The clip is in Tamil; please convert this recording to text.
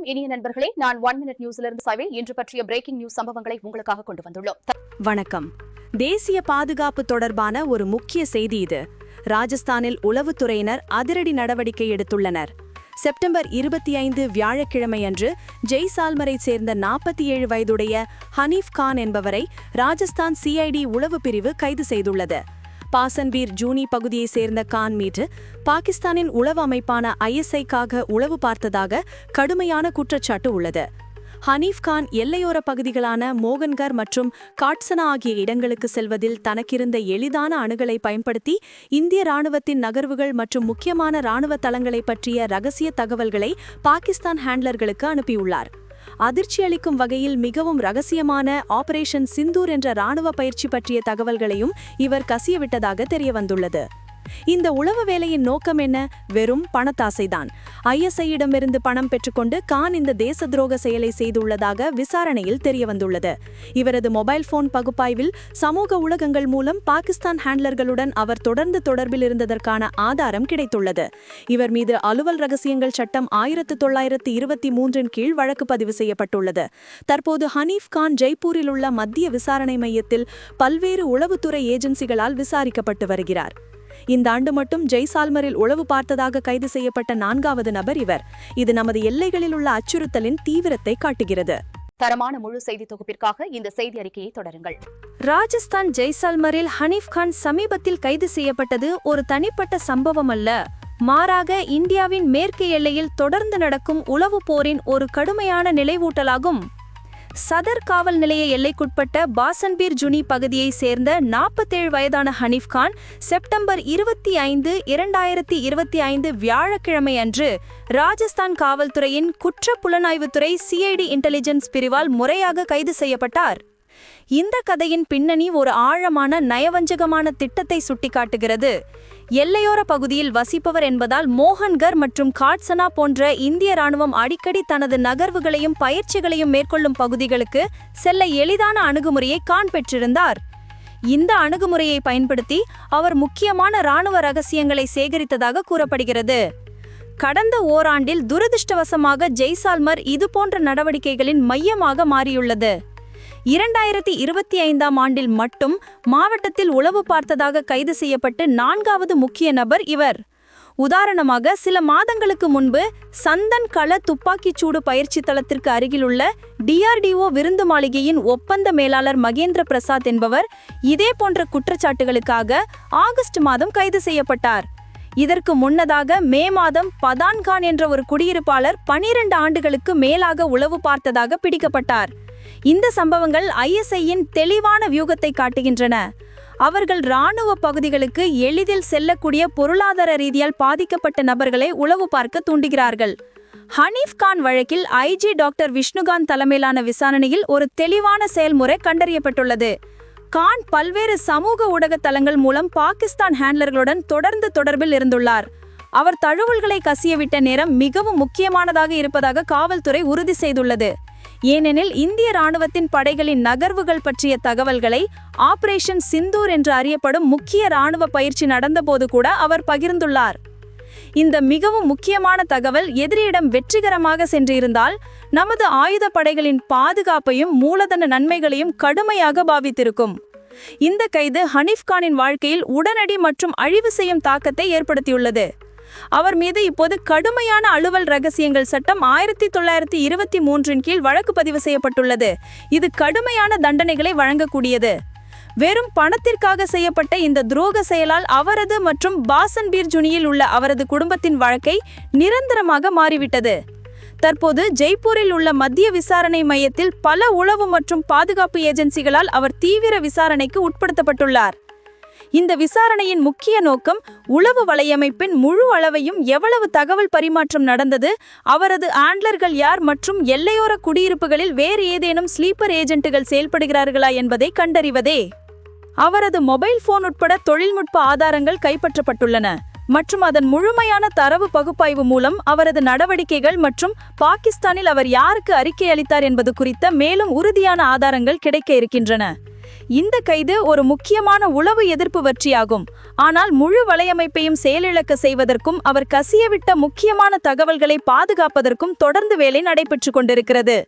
வணக்கம். இனிய நண்பர்களே நான் ஒன் மினிட் நியூஸிலிருந்து சாய்வே இன்று பற்றிய பிரேக்கிங் நியூஸ் சம்பவங்களை உங்களுக்காக கொண்டு வந்துள்ளோம். வணக்கம். தேசிய பாதுகாப்பு தொடர்பான ஒரு முக்கிய செய்தி இது. ராஜஸ்தானில் உளவுத்துறையினர் அதிரடி நடவடிக்கை எடுத்துள்ளனர். செப்டம்பர் இருபத்தி ஐந்து வியாழக்கிழமை அன்று ஜெய்சால்மரைச் சேர்ந்த நாற்பத்தி ஏழு வயதுடைய ஹனீஃப் கான் என்பவரை ராஜஸ்தான் சிஐடி உளவு பிரிவு கைது செய்துள்ளது. பாசன்பீர் ஜூனி பகுதியைச் சேர்ந்த கான் மீது பாகிஸ்தானின் உளவு அமைப்பான ஐஎஸ்ஐக்காக உளவு பார்த்ததாக கடுமையான குற்றச்சாட்டு உள்ளது. ஹனீஃப் கான் எல்லையோர பகுதிகளான மோகன்கர் மற்றும் காட்சனா ஆகிய இடங்களுக்கு செல்வதில் தனக்கிருந்த எளிதான அணுகலை பயன்படுத்தி இந்திய ராணுவத்தின் நகர்வுகள் மற்றும் முக்கியமான ராணுவ தளங்களை பற்றிய ரகசிய தகவல்களை பாகிஸ்தான் ஹேண்ட்லர்களுக்கு அனுப்பியுள்ளார். அதிர்ச்சியளிக்கும் வகையில் மிகவும் ரகசியமான ஆபரேஷன் சிந்தூர் என்ற ராணுவ பயிற்சி பற்றிய தகவல்களையும் இவர் கசியவிட்டதாக தெரியவந்துள்ளது. இந்த உளவு வேலையின் நோக்கம் என்ன? வெறும் பணத்தாசைதான். ஐஎஸ்ஐயிடமிருந்து பணம் பெற்றுக்கொண்டு கான் இந்த தேச துரோக செயலை செய்துள்ளதாக விசாரணையில் தெரியவந்துள்ளது. இவரது மொபைல் போன் பகுப்பாய்வில் சமூக ஊடகங்கள் மூலம் பாகிஸ்தான் ஹேண்ட்லர்களுடன் அவர் தொடர்ந்து தொடர்பில் இருந்ததற்கான ஆதாரம் கிடைத்துள்ளது. இவர் மீது அலுவல் ரகசியங்கள் சட்டம் ஆயிரத்து தொள்ளாயிரத்து இருபத்தி மூன்றின் கீழ் வழக்கு பதிவு செய்யப்பட்டுள்ளது. தற்போது ஹனீஃப் கான் ஜெய்ப்பூரில் உள்ள மத்திய விசாரணை மையத்தில் பல்வேறு உளவுத்துறை ஏஜென்சிகளால் விசாரிக்கப்பட்டு வருகிறார். இந்த ஆண்டு மட்டும் ஜெய்சால்மரில் உளவு பார்த்ததாக கைது செய்யப்பட்ட நான்காவது நபர் இவர். இது நமது எல்லைகளில் உள்ள அச்சுறுத்தலின் தீவிரத்தை காட்டுகிறது. தரமான முழு செய்தி தொகுப்பிற்காக இந்த செய்தி அறிக்கையை தொடருங்கள். ராஜஸ்தான் ஜெய்சால்மரில் ஹனீஃப் கான் சமீபத்தில் கைது செய்யப்பட்டது ஒரு தனிப்பட்ட சம்பவம் அல்ல. மாறாக இந்தியாவின் மேற்கு எல்லையில் தொடர்ந்து நடக்கும் உளவு போரின் ஒரு கடுமையான நிலைவூட்டலாகும். சதர் காவல் நிலைய எல்லைக்குட்பட்ட பாசன்பீர் ஜுனி பகுதியைச் சேர்ந்த நாற்பத்தேழு வயதான ஹனீஃப் கான் செப்டம்பர் இருபத்தி ஐந்து இரண்டாயிரத்தி இருபத்தி ஐந்து வியாழக்கிழமை அன்று ராஜஸ்தான் காவல்துறையின் குற்ற புலனாய்வுத்துறை சிஐடி இன்டெலிஜென்ஸ் பிரிவால் முறையாக கைது செய்யப்பட்டார். இந்த கதையின் பின்னணி ஒரு ஆழமான நயவஞ்சகமான திட்டத்தை சுட்டிக்காட்டுகிறது. எல்லையோர பகுதியில் வசிப்பவர் என்பதால் மோகன்கர் மற்றும் காட்சனா போன்ற இந்திய ராணுவம் அடிக்கடி தனது நகர்வுகளையும் பயிற்சிகளையும் மேற்கொள்ளும் பகுதிகளுக்கு செல்ல எளிதான அணுகுமுறையை காண்பெற்றிருந்தார் இந்த அணுகுமுறையை பயன்படுத்தி அவர் முக்கியமான ராணுவ ரகசியங்களை சேகரித்ததாக கூறப்படுகிறது. கடந்த ஓராண்டில் துரதிருஷ்டவசமாக ஜெய்சால்மர் இதுபோன்ற நடவடிக்கைகளின் மையமாக மாறியுள்ளது. இரண்டாயிரத்தி இருபத்தி ஐந்தாம் ஆண்டில் மட்டும் மாவட்டத்தில் உளவு பார்த்ததாக கைது செய்யப்பட்டு நான்காவது முக்கிய நபர் இவர். உதாரணமாக சில மாதங்களுக்கு முன்பு சந்தன் கள துப்பாக்கிச் சூடு பயிற்சி தளத்திற்கு அருகிலுள்ள டிஆர்டிஓ விருந்து மாளிகையின் ஒப்பந்த மேலாளர் மகேந்திர பிரசாத் என்பவர் இதே போன்ற குற்றச்சாட்டுகளுக்காக ஆகஸ்ட் மாதம் கைது செய்யப்பட்டார். இதற்கு முன்னதாக மே மாதம் பதான்கான் என்ற ஒரு குடியிருப்பாளர் பனிரெண்டு ஆண்டுகளுக்கு மேலாக உளவு பார்த்ததாக பிடிக்கப்பட்டார். இந்த சம்பவங்கள் ஐஎஸ்ஐயின் தெளிவான வியூகத்தை காட்டுகின்றன. அவர்கள் இராணுவ பகுதிகளுக்கு எளிதில் செல்லக்கூடிய பொருளாதார ரீதியால் பாதிக்கப்பட்ட நபர்களை உளவு பார்க்க தூண்டுகிறார்கள். ஹனீஃப் கான் வழக்கில் ஐஜி டாக்டர் விஷ்ணுகாந்த் தலைமையிலான விசாரணையில் ஒரு தெளிவான செயல்முறை கண்டறியப்பட்டுள்ளது. கான் பல்வேறு சமூக ஊடக தளங்கள் மூலம் பாகிஸ்தான் ஹேண்ட்லர்களுடன் தொடர்ந்து தொடர்பில் இருந்துள்ளார். அவர் தழுவல்களை கசியவிட்ட நேரம் மிகவும் முக்கியமானதாக இருப்பதாக காவல்துறை உறுதி செய்துள்ளது. ஏனெனில் இந்திய ராணுவத்தின் படைகளின் நகர்வுகள் பற்றிய தகவல்களை ஆபரேஷன் சிந்தூர் என்று அறியப்படும் முக்கிய ராணுவ பயிற்சி நடந்தபோது கூட அவர் பகிர்ந்துள்ளார். இந்த மிகவும் முக்கியமான தகவல் எதிரியிடம் வெற்றிகரமாக சென்றிருந்தால் நமது ஆயுத படைகளின் பாதுகாப்பையும் மூலதன நன்மைகளையும் கடுமையாக பாவித்திருக்கும். இந்த கைது ஹனீஃப் கானின் வாழ்க்கையில் உடனடி மற்றும் அழிவு செய்யும் தாக்கத்தை ஏற்படுத்தியுள்ளது. அவர் மீது இப்போது கடுமையான அலுவல் ரகசியங்கள் சட்டம் ஆயிரத்தி தொள்ளாயிரத்தி இருபத்தி மூன்றின் கீழ் வழக்கு பதிவு செய்யப்பட்டுள்ளது. இது கடுமையான தண்டனைகளை வழங்கக்கூடியது. வெறும் பணத்திற்காக செய்யப்பட்ட இந்த துரோக செயலால் அவரது மற்றும் பாசன்பீர் ஜுனியில் உள்ள அவரது குடும்பத்தின் வழக்கை நிரந்தரமாக மாறிவிட்டது. தற்போது ஜெய்ப்பூரில் உள்ள மத்திய விசாரணை மையத்தில் பல உளவு மற்றும் பாதுகாப்பு ஏஜென்சிகளால் அவர் தீவிர விசாரணைக்கு உட்படுத்தப்பட்டுள்ளார். இந்த விசாரணையின் முக்கிய நோக்கம் உளவு வலையமைப்பின் முழு அளவையும் எவ்வளவு தகவல் பரிமாற்றம் நடந்தது அவரது ஆண்ட்லர்கள் யார் மற்றும் எல்லையோர குடியிருப்புகளில் வேறு ஏதேனும் ஸ்லீப்பர் ஏஜென்ட்டுகள் செயல்படுகிறார்களா என்பதை கண்டறிவதே. அவரது மொபைல் போன் உட்பட தொழில்நுட்ப ஆதாரங்கள் கைப்பற்றப்பட்டுள்ளன மற்றும் அதன் முழுமையான தரவு பகுப்பாய்வு மூலம் அவரது நடவடிக்கைகள் மற்றும் பாகிஸ்தானில் அவர் யாருக்கு அறிக்கை அளித்தார் என்பது குறித்த மேலும் உறுதியான ஆதாரங்கள் கிடைக்க இருக்கின்றன. இந்த கைது ஒரு முக்கியமான உளவு எதிர்ப்பு வெற்றியாகும். ஆனால் முழு வலையமைப்பையும் செயலிழக்க செய்வதற்கும் அவர் கசியவிட்ட முக்கியமான தகவல்களை பாதுகாப்பதற்கும் தொடர்ந்து வேலை நடைபெற்று கொண்டிருக்கிறது.